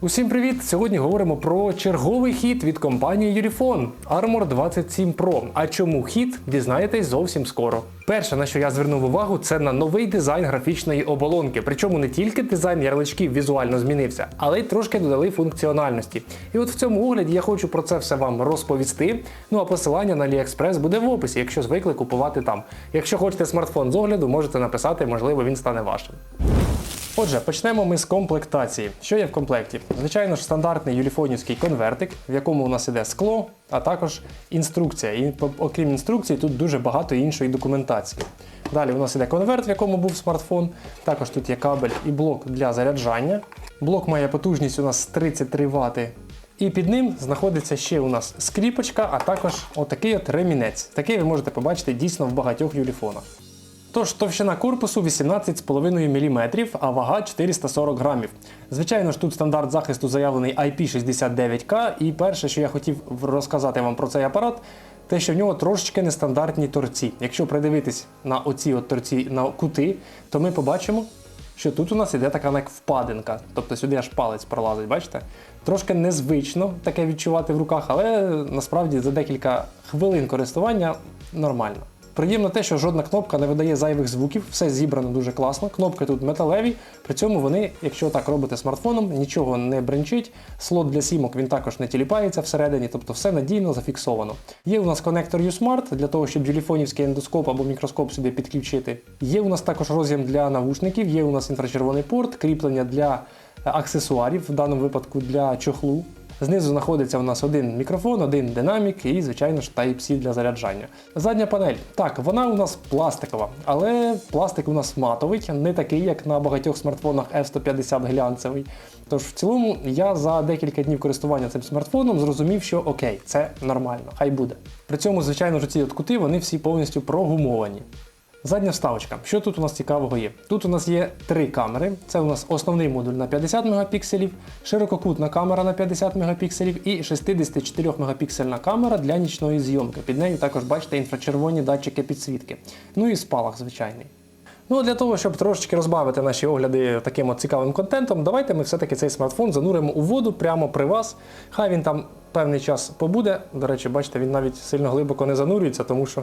Усім привіт! Сьогодні говоримо про черговий хіт від компанії Urifone Armor 27 Pro. А чому хіт, дізнаєтесь зовсім скоро. Перше, на що я звернув увагу, це на новий дизайн графічної оболонки. Причому не тільки дизайн ярличків візуально змінився, але й трошки додали функціональності. І от в цьому огляді я хочу про це все вам розповісти. Ну а посилання на AliExpress буде в описі, якщо звикли купувати там. Якщо хочете смартфон з огляду, можете написати, можливо, він стане вашим. Отже, почнемо ми з комплектації. Що є в комплекті? Звичайно ж, стандартний юліфонівський конвертик, в якому у нас іде скло, а також інструкція. І окрім інструкції, тут дуже багато іншої документації. Далі у нас іде конверт, в якому був смартфон. Також тут є кабель і блок для заряджання. Блок має потужність у нас 33 Вт. І під ним знаходиться ще у нас скріпочка, а також отакий от ремінець. Такий ви можете побачити дійсно в багатьох юліфонах. Тож товщина корпусу 18,5 мм, а вага 440 грамів. Звичайно ж, тут стандарт захисту заявлений IP69K, і перше, що я хотів розказати вам про цей апарат, те, що в нього трошечки нестандартні торці. Якщо придивитись на оці от торці на кути, то ми побачимо, що тут у нас іде така як впадинка. Тобто сюди аж палець пролазить, бачите? Трошки незвично таке відчувати в руках, але насправді за декілька хвилин користування нормально. Приємно те, що жодна кнопка не видає зайвих звуків, все зібрано дуже класно. Кнопки тут металеві, при цьому вони, якщо так робите смартфоном, нічого не бренчить. Слот для сімок він також не тіліпається всередині, тобто все надійно зафіксовано. Є у нас конектор U-Smart для того, щоб юліфонівський ендоскоп або мікроскоп сюди підключити. Є у нас також роз'єм для навушників, є у нас інфрачервоний порт, кріплення для е, аксесуарів, в даному випадку для чохлу. Знизу знаходиться у нас один мікрофон, один динамік і, звичайно ж, Type-C для заряджання. Задня панель. Так, вона у нас пластикова, але пластик у нас матовий, не такий, як на багатьох смартфонах F150 глянцевий. Тож в цілому я за декілька днів користування цим смартфоном зрозумів, що окей, це нормально, хай буде. При цьому, звичайно ж, ці от кути вони всі повністю прогумовані. Задня вставочка. Що тут у нас цікавого є? Тут у нас є три камери. Це у нас основний модуль на 50 мегапікселів, ширококутна камера на 50 мегапікселів і 64 мегапіксельна камера для нічної зйомки. Під нею також бачите інфрачервоні датчики підсвітки. Ну і спалах звичайний. Ну, а для того, щоб трошечки розбавити наші огляди таким от цікавим контентом, давайте ми все-таки цей смартфон зануримо у воду прямо при вас. Хай він там певний час побуде. До речі, бачите, він навіть сильно глибоко не занурюється, тому що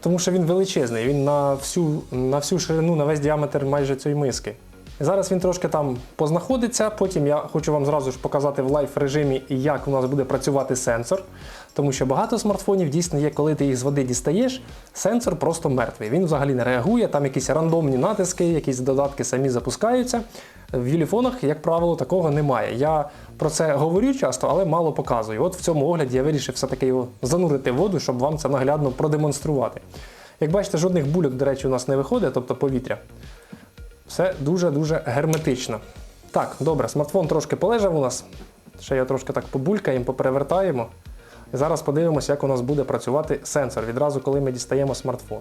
тому що він величезний, він на всю, на всю ширину, на весь діаметр майже цієї миски. Зараз він трошки там познаходиться, потім я хочу вам зразу ж показати в лайф режимі, як у нас буде працювати сенсор. Тому що багато смартфонів дійсно є, коли ти їх з води дістаєш, сенсор просто мертвий. Він взагалі не реагує, там якісь рандомні натиски, якісь додатки самі запускаються. В юліфонах, як правило, такого немає. Я про це говорю часто, але мало показую. От в цьому огляді я вирішив все-таки його занурити в воду, щоб вам це наглядно продемонструвати. Як бачите, жодних бульок, до речі, у нас не виходить, тобто повітря. Все дуже-дуже герметично. Так, добре, смартфон трошки полежав у нас. Ще я трошки так побулькаємо, поперевертаємо. Зараз подивимося, як у нас буде працювати сенсор відразу, коли ми дістаємо смартфон.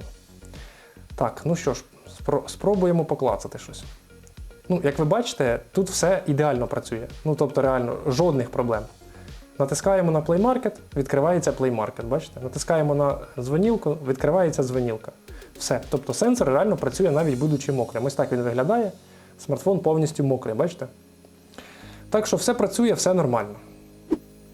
Так, ну що ж, спробуємо поклацати щось. Ну, як ви бачите, тут все ідеально працює. Ну, тобто, реально, жодних проблем. Натискаємо на Play Market, відкривається Play Market, бачите? Натискаємо на дзвонілку, відкривається дзвонілка. Все. Тобто сенсор реально працює навіть будучи мокрим. Ось так він виглядає. Смартфон повністю мокрий, бачите? Так що все працює, все нормально.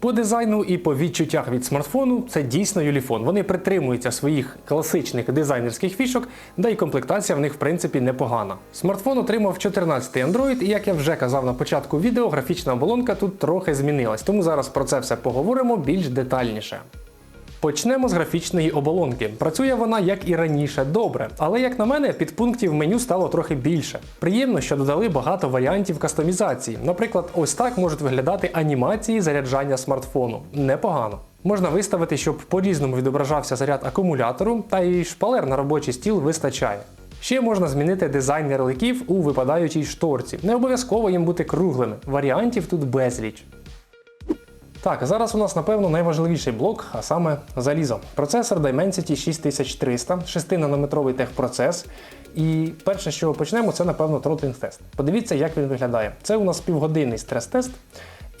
По дизайну і по відчуттях від смартфону це дійсно юліфон. Вони притримуються своїх класичних дизайнерських фішок, да й комплектація в них в принципі непогана. Смартфон отримав 14-й Android, і як я вже казав на початку відео, графічна оболонка тут трохи змінилась, тому зараз про це все поговоримо більш детальніше. Почнемо з графічної оболонки. Працює вона, як і раніше, добре, але як на мене, підпунктів меню стало трохи більше. Приємно, що додали багато варіантів кастомізації. Наприклад, ось так можуть виглядати анімації заряджання смартфону. Непогано. Можна виставити, щоб по-різному відображався заряд акумулятору, та і шпалер на робочий стіл вистачає. Ще можна змінити дизайн ярликів у випадаючій шторці. Не обов'язково їм бути круглими. Варіантів тут безліч. Так, зараз у нас, напевно, найважливіший блок, а саме залізо. Процесор Dimensity 6300, 6-нанометровий техпроцес. І перше, що почнемо, це, напевно, тротлінг тест. Подивіться, як він виглядає. Це у нас півгодинний стрес-тест.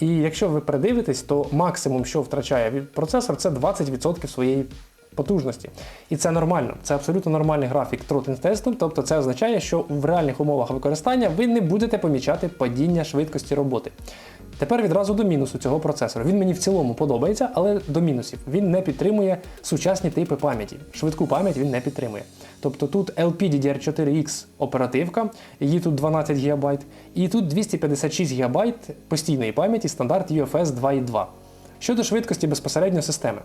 І якщо ви придивитесь, то максимум, що втрачає процесор, це 20% своєї потужності. І це нормально. Це абсолютно нормальний графік тесту. Тобто це означає, що в реальних умовах використання ви не будете помічати падіння швидкості роботи. Тепер відразу до мінусу цього процесора. Він мені в цілому подобається, але до мінусів. Він не підтримує сучасні типи пам'яті. Швидку пам'ять він не підтримує. Тобто тут LPDDR4X оперативка, її тут 12 ГБ, і тут 256 ГБ постійної пам'яті стандарт UFS 2.2. Щодо швидкості безпосередньо системи.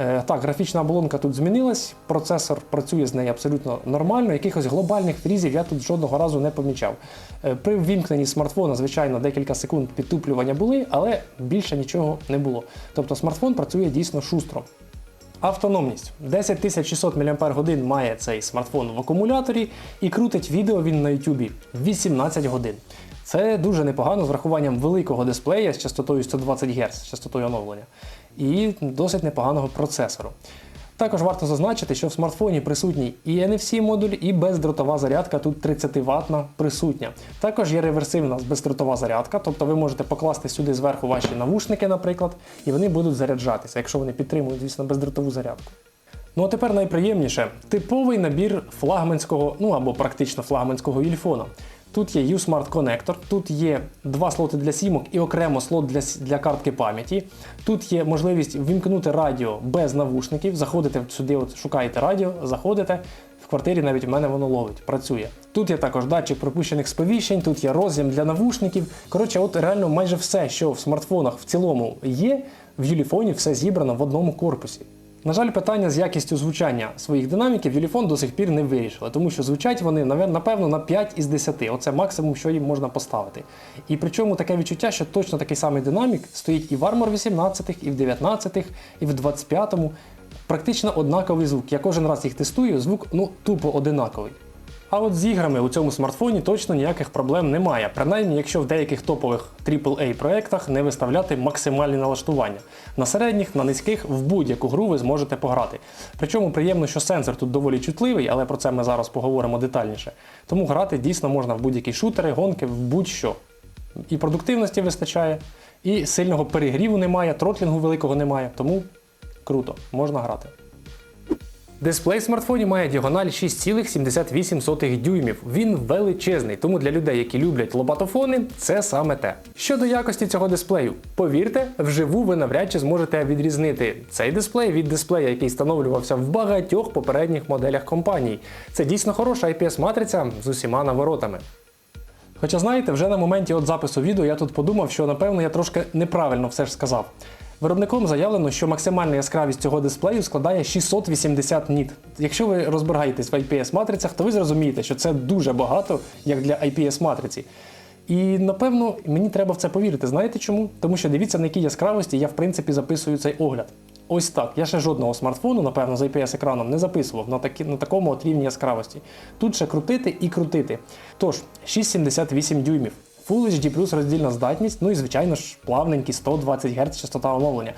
Е, так, графічна оболонка тут змінилась, процесор працює з нею абсолютно нормально. Якихось глобальних фрізів я тут жодного разу не помічав. Е, при ввімкненні смартфона, звичайно, декілька секунд підтуплювання були, але більше нічого не було. Тобто смартфон працює дійсно шустро. Автономність 10600 мАч має цей смартфон в акумуляторі і крутить відео він на YouTube 18 годин. Це дуже непогано з врахуванням великого дисплея з частотою 120 Гц, частотою оновлення, і досить непоганого процесору. Також варто зазначити, що в смартфоні присутній і NFC-модуль, і бездротова зарядка тут 30 ватна присутня. Також є реверсивна бездротова зарядка, тобто ви можете покласти сюди зверху ваші навушники, наприклад, і вони будуть заряджатися, якщо вони підтримують, звісно, бездротову зарядку. Ну а тепер найприємніше типовий набір флагманського, ну або практично флагманського ільфона. Тут є U-Smart Connector, тут є два слоти для сімок і окремо слот для, для картки пам'яті. Тут є можливість ввімкнути радіо без навушників. Заходите сюди, от шукаєте радіо, заходите. В квартирі навіть у мене воно ловить, працює. Тут є також датчик пропущених сповіщень, тут є роз'єм для навушників. Коротше, от реально майже все, що в смартфонах в цілому є, в Юліфоні все зібрано в одному корпусі. На жаль, питання з якістю звучання своїх динаміків Юліфон до сих пір не вирішили, тому що звучать вони напевно на 5 із 10. Оце максимум, що їм можна поставити. І причому таке відчуття, що точно такий самий динамік стоїть і в Armor 18, і в 19, і в 25. Практично однаковий звук. Я кожен раз їх тестую, звук ну тупо одинаковий. А от з іграми у цьому смартфоні точно ніяких проблем немає, принаймні, якщо в деяких топових AAA проєктах не виставляти максимальні налаштування. На середніх, на низьких, в будь-яку гру ви зможете пограти. Причому приємно, що сенсор тут доволі чутливий, але про це ми зараз поговоримо детальніше. Тому грати дійсно можна в будь-які шутери, гонки, в будь-що. І продуктивності вистачає, і сильного перегріву немає, тротлінгу великого немає, тому круто, можна грати. Дисплей в смартфоні має діагональ 6,78 дюймів. Він величезний, тому для людей, які люблять лопатофони, це саме те. Щодо якості цього дисплею, повірте, вживу ви навряд чи зможете відрізнити цей дисплей від дисплея, який встановлювався в багатьох попередніх моделях компаній. Це дійсно хороша IPS-матриця з усіма наворотами. Хоча знаєте, вже на моменті от запису відео я тут подумав, що напевно я трошки неправильно все ж сказав. Виробником заявлено, що максимальна яскравість цього дисплею складає 680 ніт. Якщо ви розбираєтесь в IPS-матрицях, то ви зрозумієте, що це дуже багато, як для IPS-матриці. І напевно мені треба в це повірити. Знаєте чому? Тому що дивіться, на якій яскравості я в принципі записую цей огляд. Ось так. Я ще жодного смартфону, напевно, з IPS-екраном не записував на, такі, на такому от рівні яскравості. Тут ще крутити і крутити. Тож, 6,78 дюймів. Full HD плюс роздільна здатність, ну і звичайно ж плавненький 120 Гц частота оновлення.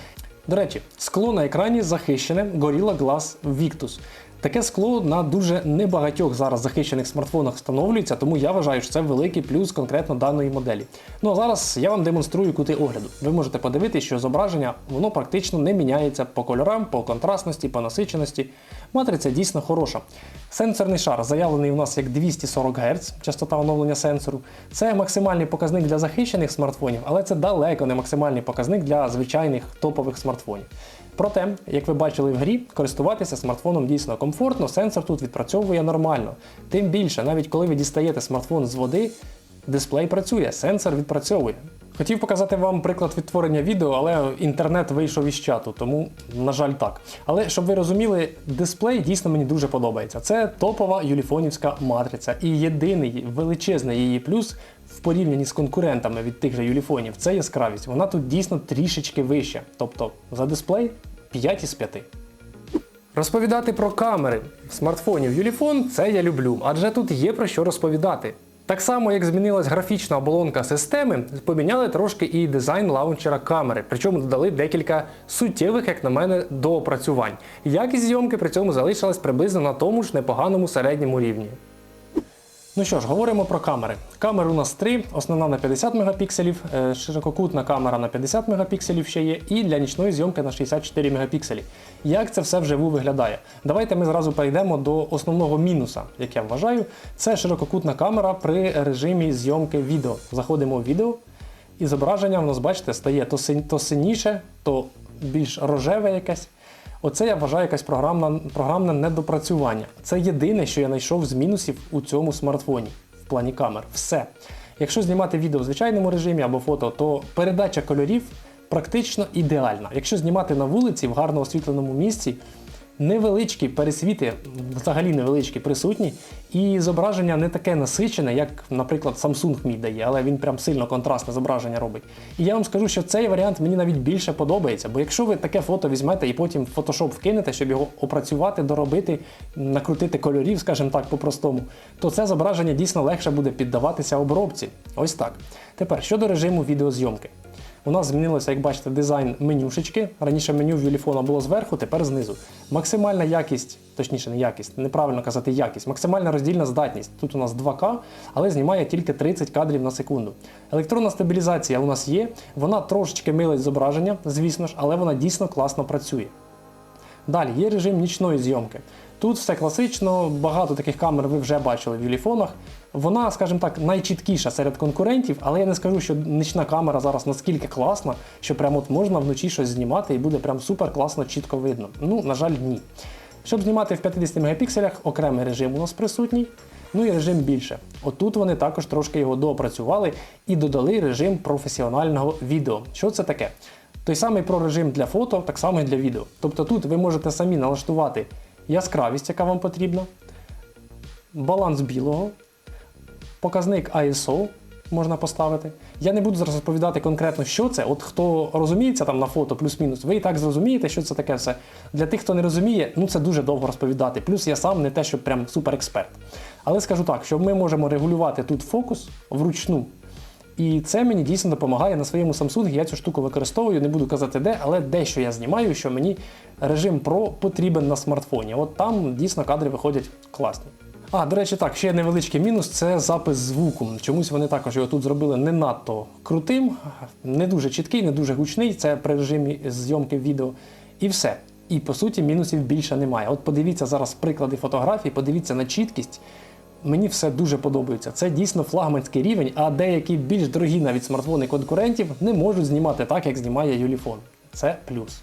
До речі, скло на екрані захищене Gorilla Glass Victus. Таке скло на дуже небагатьох зараз захищених смартфонах встановлюється, тому я вважаю, що це великий плюс конкретно даної моделі. Ну а зараз я вам демонструю кути огляду. Ви можете подивитися, що зображення воно практично не міняється по кольорам, по контрастності, по насиченості. Матриця дійсно хороша. Сенсорний шар заявлений у нас як 240 Гц, частота оновлення сенсору. Це максимальний показник для захищених смартфонів, але це далеко не максимальний показник для звичайних топових смартфонів. Проте, як ви бачили в грі, користуватися смартфоном дійсно комфортно, сенсор тут відпрацьовує нормально. Тим більше, навіть коли ви дістаєте смартфон з води, дисплей працює, сенсор відпрацьовує. Хотів показати вам приклад відтворення відео, але інтернет вийшов із чату, тому, на жаль, так. Але щоб ви розуміли, дисплей дійсно мені дуже подобається. Це топова юліфонівська матриця. І єдиний величезний її плюс в порівнянні з конкурентами від тих же юліфонів це яскравість. Вона тут дійсно трішечки вища. Тобто за дисплей 5 із 5. Розповідати про камери смартфонів Юліфон це я люблю, адже тут є про що розповідати. Так само, як змінилась графічна оболонка системи, поміняли трошки і дизайн лаунчера камери, причому додали декілька суттєвих, як на мене, доопрацювань. Якість зйомки при цьому залишилась приблизно на тому ж непоганому середньому рівні. Ну що ж, говоримо про камери. Камер у нас три: основна на 50 мегапікселів, е, ширококутна камера на 50 мегапікселів ще є, і для нічної зйомки на 64 мегапікселі. Як це все вживу виглядає? Давайте ми зразу перейдемо до основного мінуса, як я вважаю. Це ширококутна камера при режимі зйомки відео. Заходимо в відео, і зображення в нас, бачите, стає то синіше, то більш рожеве якесь. Оце я вважаю якась програмна, програмне недопрацювання. Це єдине, що я знайшов з мінусів у цьому смартфоні в плані камер. Все. Якщо знімати відео в звичайному режимі або фото, то передача кольорів практично ідеальна. Якщо знімати на вулиці в гарно освітленому місці, невеличкі пересвіти, взагалі невеличкі присутні, і зображення не таке насичене, як, наприклад, Samsung мій дає, але він прям сильно контрастне зображення робить. І я вам скажу, що цей варіант мені навіть більше подобається, бо якщо ви таке фото візьмете і потім в Photoshop вкинете, щоб його опрацювати, доробити, накрутити кольорів, скажімо так, по-простому, то це зображення дійсно легше буде піддаватися обробці. Ось так. Тепер щодо режиму відеозйомки. У нас змінилося, як бачите, дизайн менюшечки. Раніше меню в Юліфона було зверху, тепер знизу. Максимальна якість, точніше, не якість, неправильно казати якість, максимальна роздільна здатність. Тут у нас 2К, але знімає тільки 30 кадрів на секунду. Електронна стабілізація у нас є, вона трошечки милить зображення, звісно ж, але вона дійсно класно працює. Далі є режим нічної зйомки. Тут все класично, багато таких камер ви вже бачили в юліфонах. Вона, скажімо так, найчіткіша серед конкурентів, але я не скажу, що нічна камера зараз наскільки класна, що прямо от можна вночі щось знімати і буде прям супер класно чітко видно. Ну, на жаль, ні. Щоб знімати в 50 мегапікселях, окремий режим у нас присутній. Ну і режим більше. Отут вони також трошки його доопрацювали і додали режим професіонального відео. Що це таке? Той самий про режим для фото, так само і для відео. Тобто тут ви можете самі налаштувати яскравість, яка вам потрібна, баланс білого, показник ISO можна поставити. Я не буду зараз розповідати конкретно, що це. От хто розуміється там на фото, плюс-мінус, ви і так зрозумієте, що це таке все. Для тих, хто не розуміє, ну це дуже довго розповідати. Плюс я сам не те, що прям суперексперт. Але скажу так, що ми можемо регулювати тут фокус вручну. І це мені дійсно допомагає на своєму Samsung. Я цю штуку використовую, не буду казати де, але дещо я знімаю, що мені режим Pro потрібен на смартфоні. От там дійсно кадри виходять класні. А, до речі, так, ще невеличкий мінус це запис звуку. Чомусь вони також його тут зробили не надто крутим, не дуже чіткий, не дуже гучний. Це при режимі зйомки відео. І все. І по суті мінусів більше немає. От подивіться зараз приклади фотографій, подивіться на чіткість. Мені все дуже подобається. Це дійсно флагманський рівень, а деякі більш дорогі навіть смартфони конкурентів не можуть знімати так, як знімає Юліфон. Це плюс.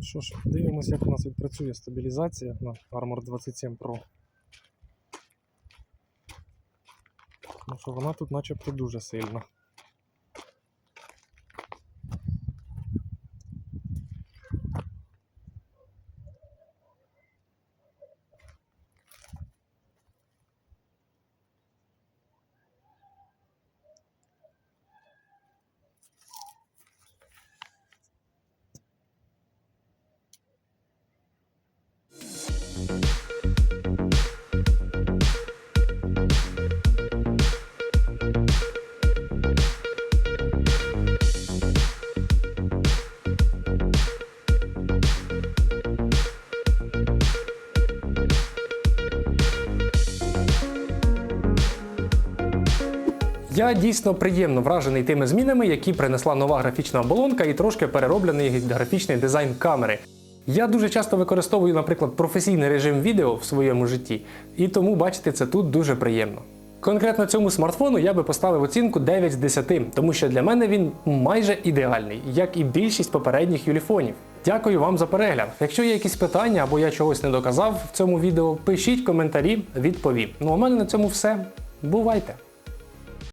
Що ж, дивимося, як у нас відпрацює стабілізація на Armor 27 Pro. Що вона тут начебто дуже сильна. Дійсно приємно вражений тими змінами, які принесла нова графічна оболонка і трошки перероблений графічний дизайн камери. Я дуже часто використовую, наприклад, професійний режим відео в своєму житті, і тому бачити це тут дуже приємно. Конкретно цьому смартфону я би поставив оцінку 9 з 10, тому що для мене він майже ідеальний, як і більшість попередніх юліфонів. Дякую вам за перегляд. Якщо є якісь питання або я чогось не доказав в цьому відео, пишіть коментарі, відповім. Ну а в мене на цьому все. Бувайте!